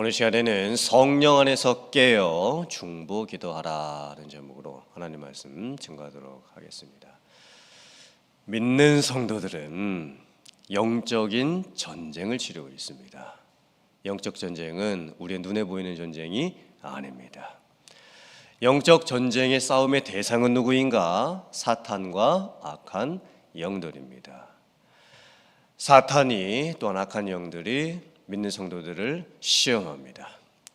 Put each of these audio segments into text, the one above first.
오늘 시간에는 성령 안에서 깨어 중보 기도하라는 제목으로 하나님 말씀 증거하도록 하겠습니다. 믿는 성도들은 영적인 전쟁을 치르고 있습니다. 영적 전쟁은 우리의 눈에 보이는 전쟁이 아닙니다. 영적 전쟁의 싸움의 대상은 누구인가? 사탄과 악한 영들입니다. 사탄이 또한 악한 영들이 믿는 성도들을 시험합니다.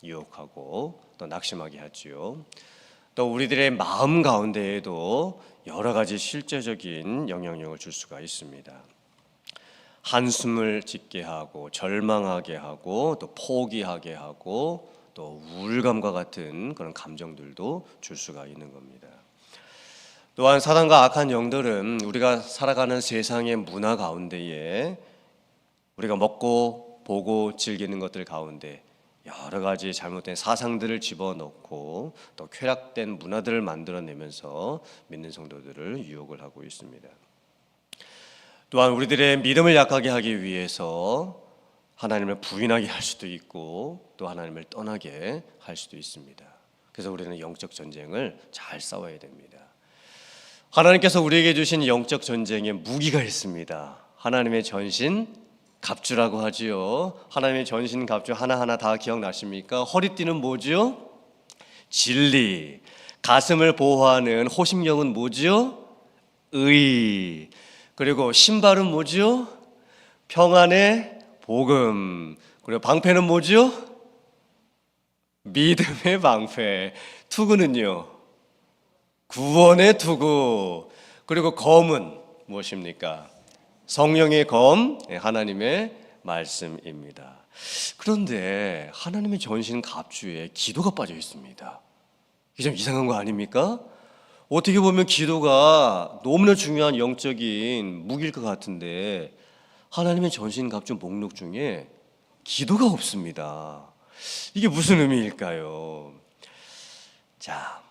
유혹하고 또 낙심하게 하지요. 또 우리들의 마음 가운데에도 여러 가지 실제적인 영향력을 줄 수가 있습니다. 한숨을 짓게 하고 절망하게 하고 또 포기하게 하고 또 우울감과 같은 그런 감정들도 줄 수가 있는 겁니다. 또한 사단과 악한 영들은 우리가 살아가는 세상의 문화 가운데에 우리가 먹고 보고 즐기는 것들 가운데 여러 가지 잘못된 사상들을 집어넣고 또 쾌락된 문화들을 만들어내면서 믿는 성도들을 유혹을 하고 있습니다. 또한 우리들의 믿음을 약하게 하기 위해서 하나님을 부인하게 할 수도 있고 또 하나님을 떠나게 할 수도 있습니다. 그래서 우리는 영적 전쟁을 잘 싸워야 됩니다. 하나님께서 우리에게 주신 영적 전쟁에 무기가 있습니다. 하나님의 전신 갑주라고 하지요. 하나님의 전신 갑주 하나하나 다 기억나십니까? 허리띠는 뭐지요? 진리. 가슴을 보호하는 호심령은 뭐지요? 의. 그리고 신발은 뭐지요? 평안의 복음. 그리고 방패는 뭐지요? 믿음의 방패. 투구는요? 구원의 투구. 그리고 검은 무엇입니까? 성령의 검, 예, 하나님의 말씀입니다. 그런데 하나님의 전신 갑주에 기도가 빠져 있습니다. 이게 좀 이상한 거 아닙니까? 어떻게 보면 기도가 너무나 중요한 영적인 무기일 것 같은데 하나님의 전신 갑주 목록 중에 기도가 없습니다. 이게 무슨 의미일까요? 자,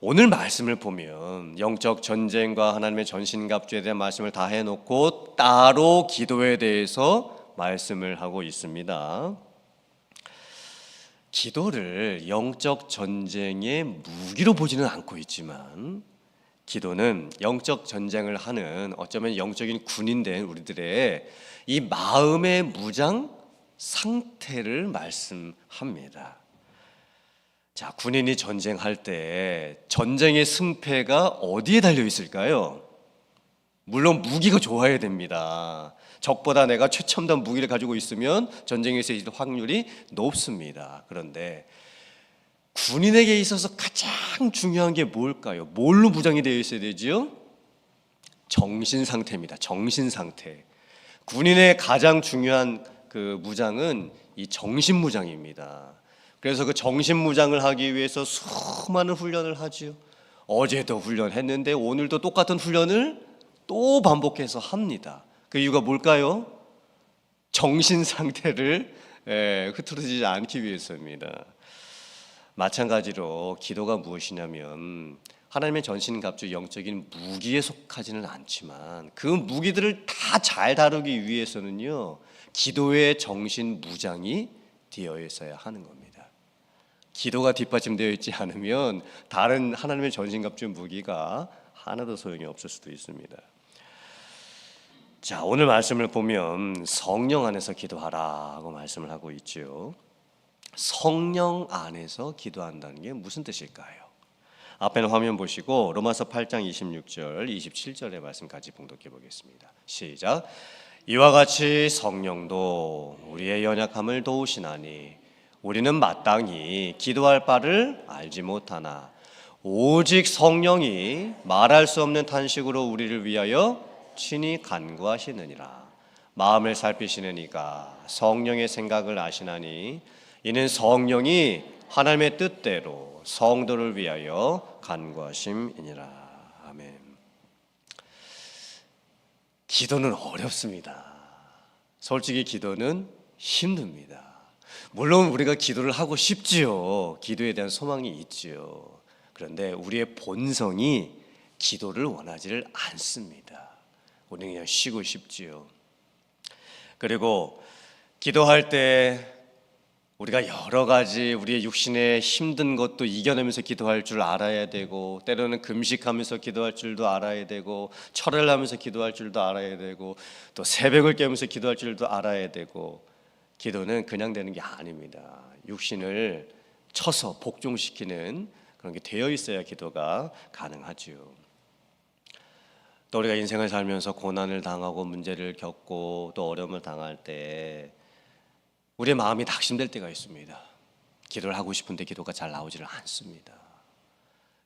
오늘 말씀을 보면 영적 전쟁과 하나님의 전신갑주에 대한 말씀을 다 해놓고 따로 기도에 대해서 말씀을 하고 있습니다. 기도를 영적 전쟁의 무기로 보지는 않고 있지만 기도는 영적 전쟁을 하는 어쩌면 영적인 군인된 우리들의 이 마음의 무장 상태를 말씀합니다. 자, 군인이 전쟁할 때 전쟁의 승패가 어디에 달려 있을까요? 물론 무기가 좋아야 됩니다. 적보다 내가 최첨단 무기를 가지고 있으면 전쟁에서 이길 확률이 높습니다. 그런데 군인에게 있어서 가장 중요한 게 뭘까요? 뭘로 무장이 되어 있어야 되지요? 정신 상태입니다. 정신 상태. 군인의 가장 중요한 그 무장은 이 정신 무장입니다. 그래서 그 정신 무장을 하기 위해서 수많은 훈련을 하지요. 어제도 훈련했는데 오늘도 똑같은 훈련을 또 반복해서 합니다. 그 이유가 뭘까요? 정신 상태를 예, 흐트러지지 않기 위해서입니다. 마찬가지로 기도가 무엇이냐면 하나님의 전신갑주 영적인 무기에 속하지는 않지만 그 무기들을 다 잘 다루기 위해서는요 기도의 정신 무장이 되어 있어야 하는 겁니다. 기도가 뒷받침되어 있지 않으면 다른 하나님의 전신갑주 무기가 하나도 소용이 없을 수도 있습니다. 자, 오늘 말씀을 보면 성령 안에서 기도하라고 말씀을 하고 있죠. 성령 안에서 기도한다는 게 무슨 뜻일까요? 앞에는 화면 보시고 로마서 8장 26절, 27절의 말씀 같이 봉독해 보겠습니다. 시작. 이와 같이 성령도 우리의 연약함을 도우시나니 우리는 마땅히 기도할 바를 알지 못하나 오직 성령이 말할 수 없는 탄식으로 우리를 위하여 친히 간구하시느니라. 마음을 살피시는 이가 성령의 생각을 아시나니 이는 성령이 하나님의 뜻대로 성도를 위하여 간구하심이니라. 아멘. 기도는 어렵습니다. 솔직히 기도는 힘듭니다. 물론 우리가 기도를 하고 싶지요. 기도에 대한 소망이 있지요. 그런데 우리의 본성이 기도를 원하지를 않습니다. 우리는 그냥 쉬고 싶지요. 그리고 기도할 때 우리가 여러 가지 우리의 육신의 힘든 것도 이겨내면서 기도할 줄 알아야 되고 때로는 금식하면서 기도할 줄도 알아야 되고 철을 하면서 기도할 줄도 알아야 되고 또 새벽을 깨면서 기도할 줄도 알아야 되고 기도는 그냥 되는 게 아닙니다. 육신을 쳐서 복종시키는 그런 게 되어 있어야 기도가 가능하지요. 또 우리가 인생을 살면서 고난을 당하고 문제를 겪고 또 어려움을 당할 때 우리의 마음이 낙심될 때가 있습니다. 기도를 하고 싶은데 기도가 잘 나오지를 않습니다.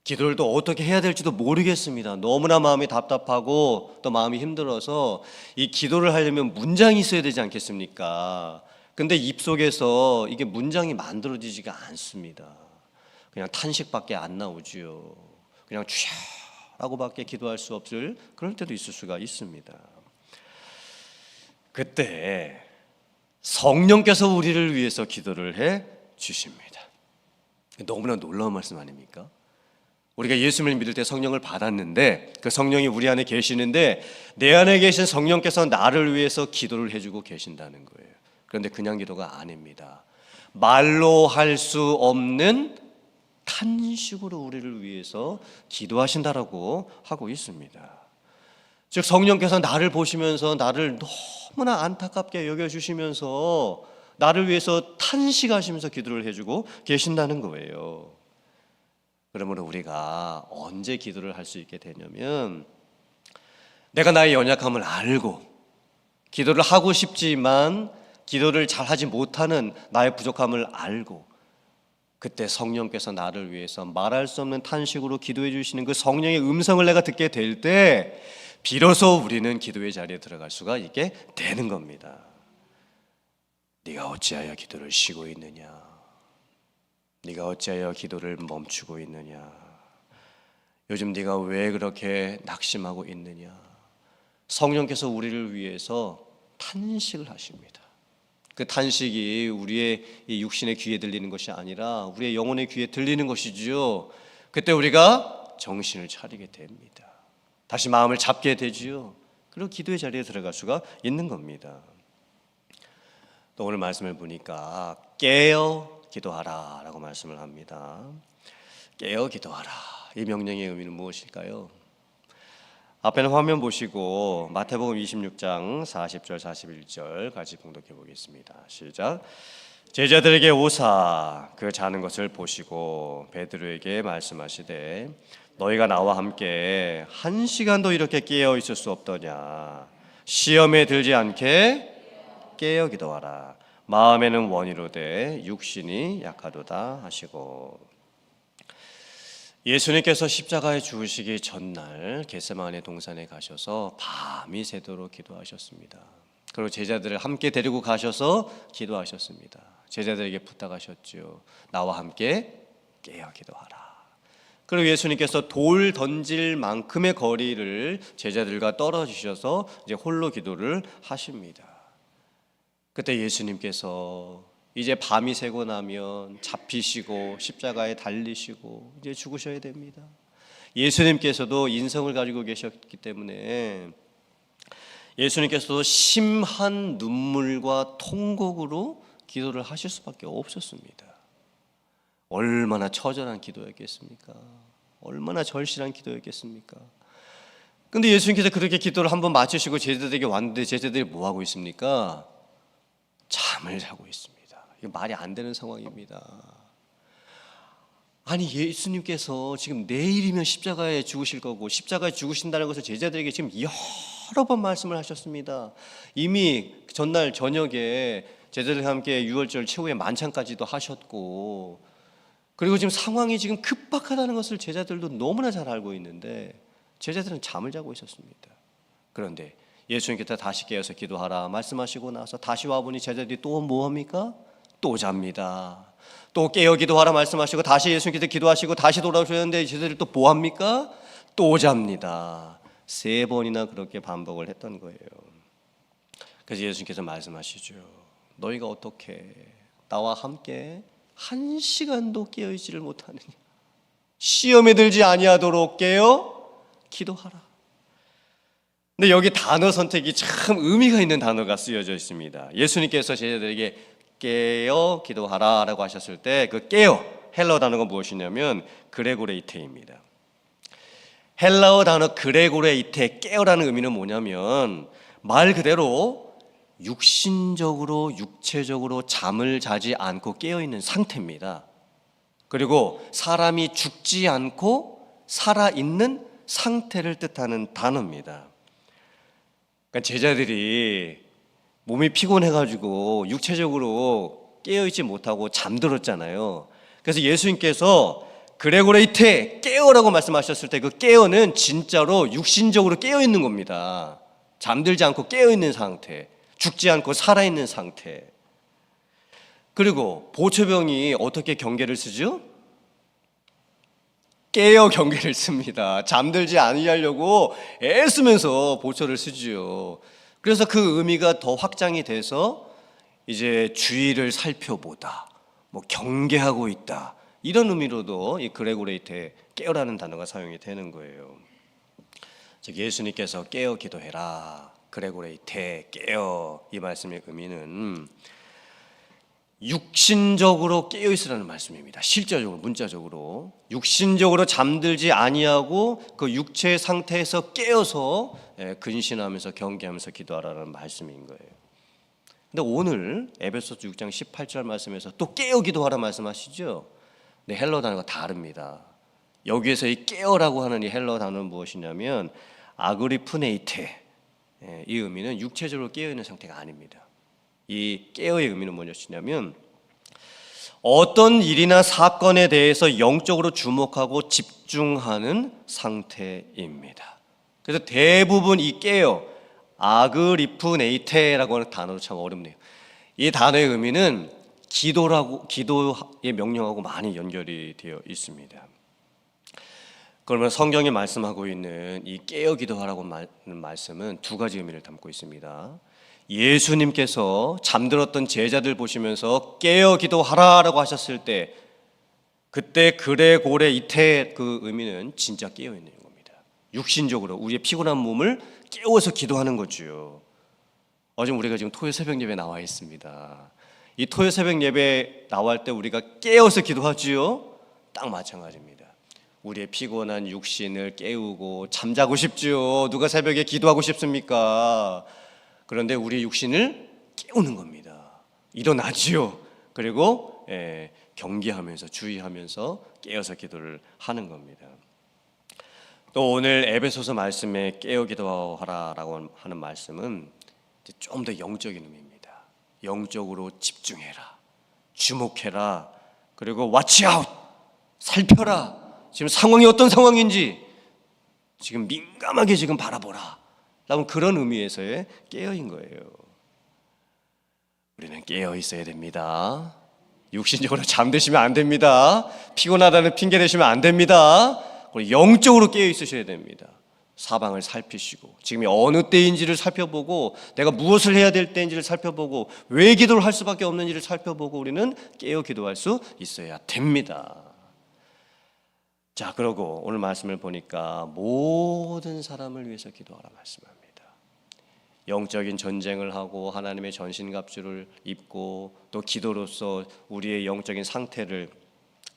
기도를 또 어떻게 해야 될지도 모르겠습니다. 너무나 마음이 답답하고 또 마음이 힘들어서 이 기도를 하려면 문장이 있어야 되지 않겠습니까? 근데 입속에서 이게 문장이 만들어지지가 않습니다. 그냥 탄식밖에 안 나오지요. 그냥 쥐라고밖에 기도할 수 없을 그럴 때도 있을 수가 있습니다. 그때 성령께서 우리를 위해서 기도를 해 주십니다. 너무나 놀라운 말씀 아닙니까? 우리가 예수님을 믿을 때 성령을 받았는데 그 성령이 우리 안에 계시는데 내 안에 계신 성령께서 나를 위해서 기도를 해주고 계신다는 거예요. 그런데 그냥 기도가 아닙니다. 말로 할 수 없는 탄식으로 우리를 위해서 기도하신다라고 하고 있습니다. 즉 성령께서 나를 보시면서 나를 너무나 안타깝게 여겨 주시면서 나를 위해서 탄식하시면서 기도를 해주고 계신다는 거예요. 그러므로 우리가 언제 기도를 할 수 있게 되냐면 내가 나의 연약함을 알고 기도를 하고 싶지만 기도를 잘 하지 못하는 나의 부족함을 알고 그때 성령께서 나를 위해서 말할 수 없는 탄식으로 기도해 주시는 그 성령의 음성을 내가 듣게 될 때 비로소 우리는 기도의 자리에 들어갈 수가 있게 되는 겁니다. 네가 어찌하여 기도를 쉬고 있느냐? 네가 어찌하여 기도를 멈추고 있느냐? 요즘 네가 왜 그렇게 낙심하고 있느냐? 성령께서 우리를 위해서 탄식을 하십니다. 그 탄식이 우리의 이 육신의 귀에 들리는 것이 아니라 우리의 영혼의 귀에 들리는 것이지요. 그때 우리가 정신을 차리게 됩니다. 다시 마음을 잡게 되지요. 그리고 기도의 자리에 들어갈 수가 있는 겁니다. 또 오늘 말씀을 보니까 깨어 기도하라라고 말씀을 합니다. 깨어 기도하라. 이 명령의 의미는 무엇일까요? 앞에는 화면 보시고 마태복음 26장 40절 41절 같이 봉독해 보겠습니다. 시작. 제자들에게 오사 그 자는 것을 보시고 베드로에게 말씀하시되 너희가 나와 함께 한 시간도 이렇게 깨어 있을 수 없더냐 시험에 들지 않게 깨어 기도하라 마음에는 원이로되 육신이 약하도다 하시고 예수님께서 십자가에 죽으시기 전날 겟세마네 동산에 가셔서 밤이 새도록 기도하셨습니다. 그리고 제자들을 함께 데리고 가셔서 기도하셨습니다. 제자들에게 부탁하셨죠. 나와 함께 깨어 기도하라. 그리고 예수님께서 돌 던질 만큼의 거리를 제자들과 떨어지셔서 이제 홀로 기도를 하십니다. 그때 예수님께서 이제 밤이 새고 나면 잡히시고 십자가에 달리시고 이제 죽으셔야 됩니다. 예수님께서도 인성을 가지고 계셨기 때문에 예수님께서도 심한 눈물과 통곡으로 기도를 하실 수밖에 없었습니다. 얼마나 처절한 기도였겠습니까? 얼마나 절실한 기도였겠습니까? 근데 예수님께서 그렇게 기도를 한번 마치시고 제자들에게 왔는데 제자들이 뭐 하고 있습니까? 잠을 자고 있습니다. 이거 말이 안 되는 상황입니다. 아니 예수님께서 지금 내일이면 십자가에 죽으실 거고 십자가에 죽으신다는 것을 제자들에게 지금 여러 번 말씀을 하셨습니다. 이미 전날 저녁에 제자들과 함께 유월절 최후의 만찬까지도 하셨고 그리고 지금 상황이 지금 급박하다는 것을 제자들도 너무나 잘 알고 있는데 제자들은 잠을 자고 있었습니다. 그런데 예수님께서 다시 깨어서 기도하라 말씀하시고 나서 다시 와보니 제자들이 또 뭐합니까? 또 잡니다. 또 깨어 기도하라 말씀하시고 다시 예수님께서 기도하시고 다시 돌아오셨는데 제자들이 또 뭐합니까? 또 잡니다. 세 번이나 그렇게 반복을 했던 거예요. 그래서 예수님께서 말씀하시죠. 너희가 어떻게 나와 함께 한 시간도 깨어 있지를 못하느냐? 시험에 들지 아니하도록 깨어 기도하라. 근데 여기 단어 선택이 참 의미가 있는 단어가 쓰여져 있습니다. 예수님께서 제자들에게 깨어 기도하라 라고 하셨을 때 그 깨어 헬러 단어가 무엇이냐면 그레고레이테입니다. 헬라어 단어 그레고레이테 깨어라는 의미는 뭐냐면 말 그대로 육신적으로 육체적으로 잠을 자지 않고 깨어 있는 상태입니다. 그리고 사람이 죽지 않고 살아 있는 상태를 뜻하는 단어입니다. 그러니까 제자들이 몸이 피곤해가지고 육체적으로 깨어있지 못하고 잠들었잖아요. 그래서 예수님께서 그레고레이테 깨어라고 말씀하셨을 때 그 깨어는 진짜로 육신적으로 깨어 있는 겁니다. 잠들지 않고 깨어 있는 상태, 죽지 않고 살아 있는 상태. 그리고 보초병이 어떻게 경계를 쓰죠? 깨어 경계를 씁니다. 잠들지 않으려고 애쓰면서 보초를 쓰지요. 그래서 그 의미가 더 확장이 돼서 이제 주의를 살펴보다, 뭐 경계하고 있다 이런 의미로도 이 그레고레이테 깨어라는 단어가 사용이 되는 거예요. 즉 예수님께서 깨어 기도해라. 그레고레이테 깨어 이 말씀의 의미는 육신적으로 깨어 있으라는 말씀입니다. 실제적으로 문자적으로 육신적으로 잠들지 아니하고 그 육체 상태에서 깨어서 예, 근신하면서 경계하면서 기도하라는 말씀인 거예요. 근데 오늘 에베소서 6장 18절 말씀에서 또 깨어 기도하라 말씀하시죠. 근데 헬러 단어가 다릅니다. 여기에서 이 깨어라고 하는 이 헬러 단어는 무엇이냐면 아그리프네이테 예, 이 의미는 육체적으로 깨어 있는 상태가 아닙니다. 이 깨어의 의미는 뭐냐면 어떤 일이나 사건에 대해서 영적으로 주목하고 집중하는 상태입니다. 그래서 대부분 이 깨어 아그리프네이테라고 하는 단어도 참 어렵네요. 이 단어의 의미는 기도라고 기도의 명령하고 많이 연결이 되어 있습니다. 그러면 성경이 말씀하고 있는 이 깨어 기도하라고 하는 말씀은 두 가지 의미를 담고 있습니다. 예수님께서 잠들었던 제자들 보시면서 깨어 기도하라라고 하셨을 때 그때 그래 고래 이태 그 의미는 진짜 깨어 있는 겁니다. 육신적으로 우리의 피곤한 몸을 깨워서 기도하는 거죠. 어제 우리가 지금 토요 새벽 예배 나와 있습니다. 이 토요 새벽 예배 나올 때 우리가 깨어서 기도하지요. 딱 마찬가지입니다. 우리의 피곤한 육신을 깨우고 잠자고 싶지요. 누가 새벽에 기도하고 싶습니까? 그런데 우리 육신을 깨우는 겁니다. 일어나지요. 그리고 예, 경계하면서 주의하면서 깨어서 기도를 하는 겁니다. 또 오늘 에베소서 말씀에 깨어 기도하라라고 하는 말씀은 좀 더 영적인 의미입니다. 영적으로 집중해라, 주목해라, 그리고 watch out, 살펴라. 지금 상황이 어떤 상황인지 지금 민감하게 지금 바라보라. 라는 그런 의미에서의 깨어인 거예요. 우리는 깨어 있어야 됩니다. 육신적으로 잠드시면 안 됩니다. 피곤하다는 핑계 대시면 안 됩니다. 영적으로 깨어 있으셔야 됩니다. 사방을 살피시고 지금이 어느 때인지를 살펴보고 내가 무엇을 해야 될 때인지를 살펴보고 왜 기도를 할 수밖에 없는지를 살펴보고 우리는 깨어 기도할 수 있어야 됩니다. 자, 그러고 오늘 말씀을 보니까 모든 사람을 위해서 기도하라 말씀합니다. 영적인 전쟁을 하고 하나님의 전신갑주를 입고 또 기도로서 우리의 영적인 상태를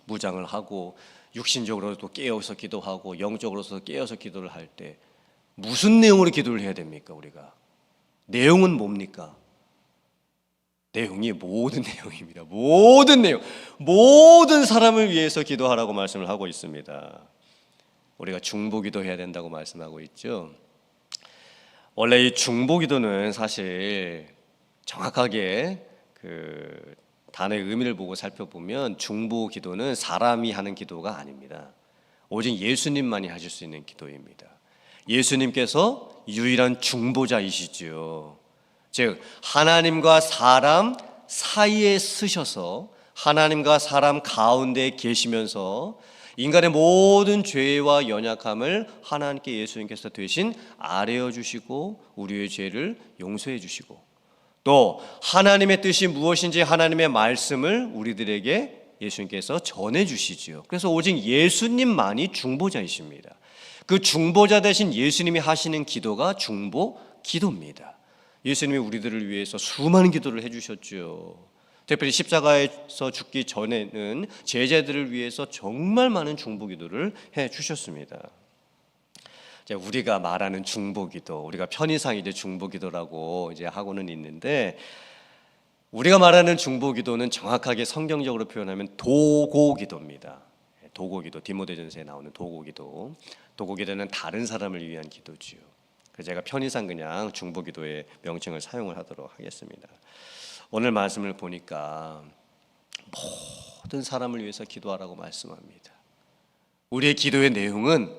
무장을 하고 육신적으로도 깨어서 기도하고 영적으로서 깨어서 기도를 할 때 무슨 내용으로 기도를 해야 됩니까 우리가? 내용은 뭡니까? 내용이 모든 내용입니다. 모든 내용 모든 사람을 위해서 기도하라고 말씀을 하고 있습니다. 우리가 중보기도 해야 된다고 말씀하고 있죠 원래 이 중보기도는 사실 정확하게 그 단어의 의미를 보고 살펴보면 중보 기도는 사람이 하는 기도가 아닙니다. 오직 예수님만이 하실 수 있는 기도입니다. 예수님께서 유일한 중보자이시지요. 즉 하나님과 사람 사이에 쓰셔서 하나님과 사람 가운데 계시면서 인간의 모든 죄와 연약함을 하나님께 예수님께서 대신 아뢰어 주시고 우리의 죄를 용서해 주시고 또 하나님의 뜻이 무엇인지 하나님의 말씀을 우리들에게 예수님께서 전해 주시지요. 그래서 오직 예수님만이 중보자이십니다. 그 중보자 대신 예수님이 하시는 기도가 중보 기도입니다. 예수님이 우리들을 위해서 수많은 기도를 해 주셨죠. 특별히 십자가에서 죽기 전에는 제자들을 위해서 정말 많은 중보기도를 해 주셨습니다. 우리가 말하는 중보기도, 우리가 편의상 이제 중보기도라고 이제 하고는 있는데 우리가 말하는 중보기도는 정확하게 성경적으로 표현하면 도고기도입니다. 도고기도 디모데전서에 나오는 도고기도. 도고기도는 다른 사람을 위한 기도지요. 그래서 제가 편의상 그냥 중보기도의 명칭을 사용을 하도록 하겠습니다. 오늘 말씀을 보니까 모든 사람을 위해서 기도하라고 말씀합니다. 우리의 기도의 내용은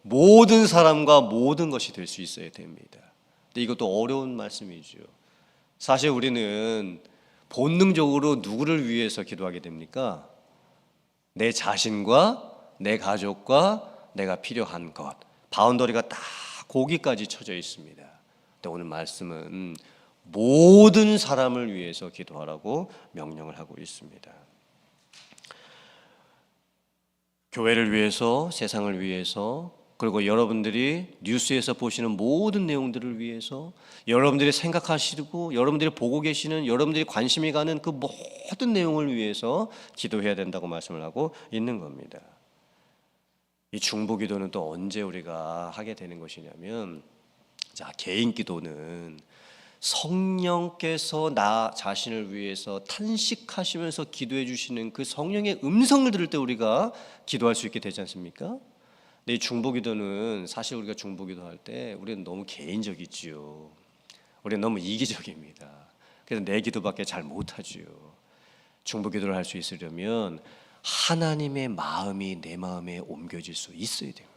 모든 사람과 모든 것이 될 수 있어야 됩니다. 근데 이것도 어려운 말씀이죠. 사실 우리는 본능적으로 누구를 위해서 기도하게 됩니까? 내 자신과 내 가족과 내가 필요한 것. 바운더리가 딱 거기까지 쳐져 있습니다. 근데 오늘 말씀은 모든 사람을 위해서 기도하라고 명령을 하고 있습니다. 교회를 위해서, 세상을 위해서, 그리고 여러분들이 뉴스에서 보시는 모든 내용들을 위해서, 여러분들이 생각하시고, 여러분들이 보고 계시는, 여러분들이 관심이 가는 그 모든 내용을 위해서 기도해야 된다고 말씀을 하고 있는 겁니다. 이 중보 기도는 또 언제 우리가 하게 되는 것이냐면, 자 개인 기도는 성령께서 나 자신을 위해서 탄식하시면서 기도해 주시는 그 성령의 음성을 들을 때 우리가 기도할 수 있게 되지 않습니까? 이 중보기도는 사실 우리가 중보기도 할 때 우리는 너무 개인적이지요. 우리는 너무 이기적입니다. 그래서 내 기도밖에 잘 못하지요. 중보기도를 할 수 있으려면 하나님의 마음이 내 마음에 옮겨질 수 있어야 됩니다.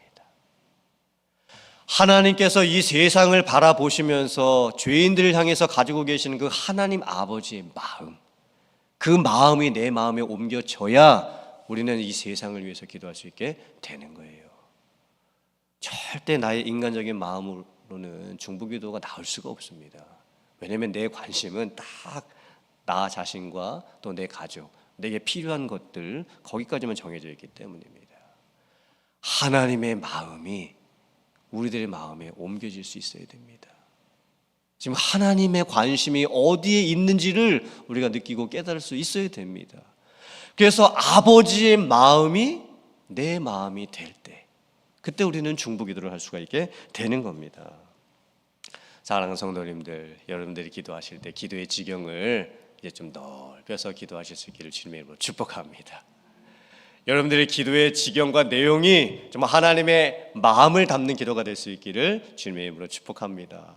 하나님께서 이 세상을 바라보시면서 죄인들을 향해서 가지고 계시는 그 하나님 아버지의 마음, 그 마음이 내 마음에 옮겨져야 우리는 이 세상을 위해서 기도할 수 있게 되는 거예요. 절대 나의 인간적인 마음으로는 중보기도가 나올 수가 없습니다. 왜냐하면 내 관심은 딱 나 자신과 또 내 가족, 내게 필요한 것들 거기까지만 정해져 있기 때문입니다. 하나님의 마음이 우리들의 마음에 옮겨질 수 있어야 됩니다. 지금 하나님의 관심이 어디에 있는지를 우리가 느끼고 깨달을 수 있어야 됩니다. 그래서 아버지의 마음이 내 마음이 될 때, 그때 우리는 중보기도를 할 수가 있게 되는 겁니다. 사랑하는 성도님들, 여러분들이 기도하실 때 기도의 지경을 이제 좀 넓혀서 기도하실 수 있기를 주님의 이름으로 축복합니다. 여러분들의 기도의 지경과 내용이 정말 하나님의 마음을 담는 기도가 될 수 있기를 주님의 이름으로 축복합니다.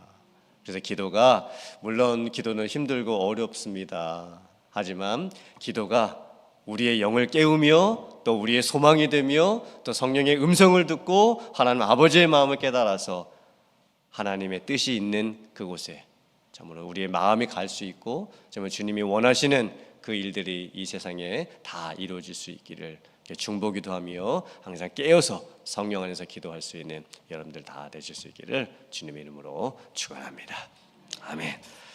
그래서 기도가 물론 기도는 힘들고 어렵습니다. 하지만 기도가 우리의 영을 깨우며 또 우리의 소망이 되며 또 성령의 음성을 듣고 하나님 아버지의 마음을 깨달아서 하나님의 뜻이 있는 그곳에 정말 우리의 마음이 갈 수 있고 정말 주님이 원하시는 그 일들이 이 세상에 다 이루어질 수 있기를 중보 기도 하며 항상 깨어서 성령 안에서 기도할 수 있는 여러분들 다 되실 수 있기를 주님의 이름으로 축원합니다. 아멘.